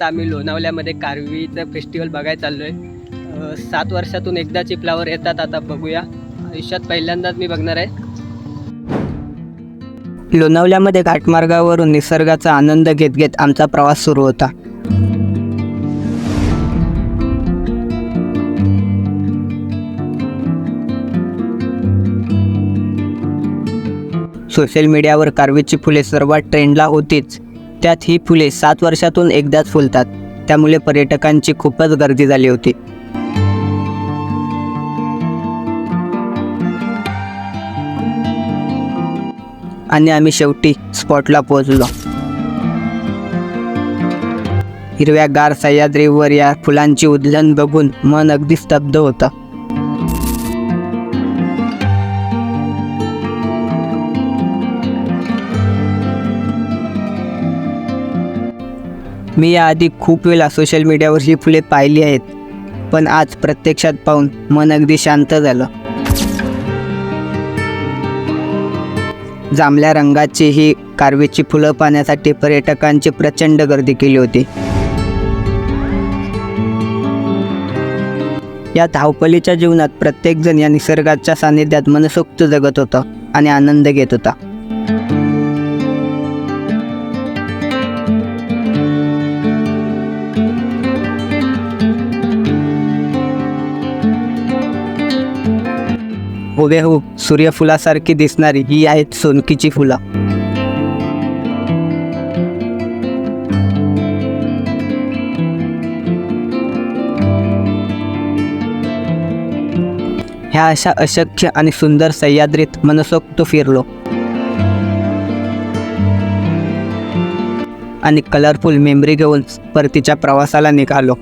आता आम्ही लोणावल्यामध्ये कारवीचं फेस्टिवल बघायला चाललो आहे सात वर्षातून एकदा चिपलावर येतात आता बघूया. आयुष्यात पहिल्यांदाच मी बघणार आहे. लोणावल्यामध्ये घाटमार्गावरून निसर्गाचा आनंद घेत घेत आमचा प्रवास सुरू होता. सोशल मीडियावर कारवीची फुले सर्वात ट्रेंडला होतीच. त्यात ही फुले सात वर्षातून एकदाच फुलतात. त्यामुळे पर्यटकांची खूपच गर्दी झाली होती. आणि आम्ही शेवटी स्पॉटला पोहोचलो. हिरव्यागार सह्याद्रीवर या फुलांची उदलन बघून मन अगदी स्तब्ध होतं. मी याआधी खूप वेळा सोशल मीडियावर ही फुले पाहिली आहेत. पण आज प्रत्यक्षात पाहून मन अगदी शांत झालं. जांभल्या रंगाची ही कारवीची फुलं पाहण्यासाठी पर्यटकांची प्रचंड गर्दी केली होती. या धावपलीच्या जीवनात प्रत्येकजण या निसर्गाच्या सानिध्यात मनसोक्त जगत होतं आणि आनंद घेत होता. हुबेहूब हो, सूर्यफुलासारखी दिसणारी ही आहेत सोनकीची फुलं. ह्या अशा अशक्य आणि सुंदर सह्याद्रीत मनसोक्त फिरलो. आणि कलरफुल मेमरी घेऊन परतीच्या प्रवासाला निघालो.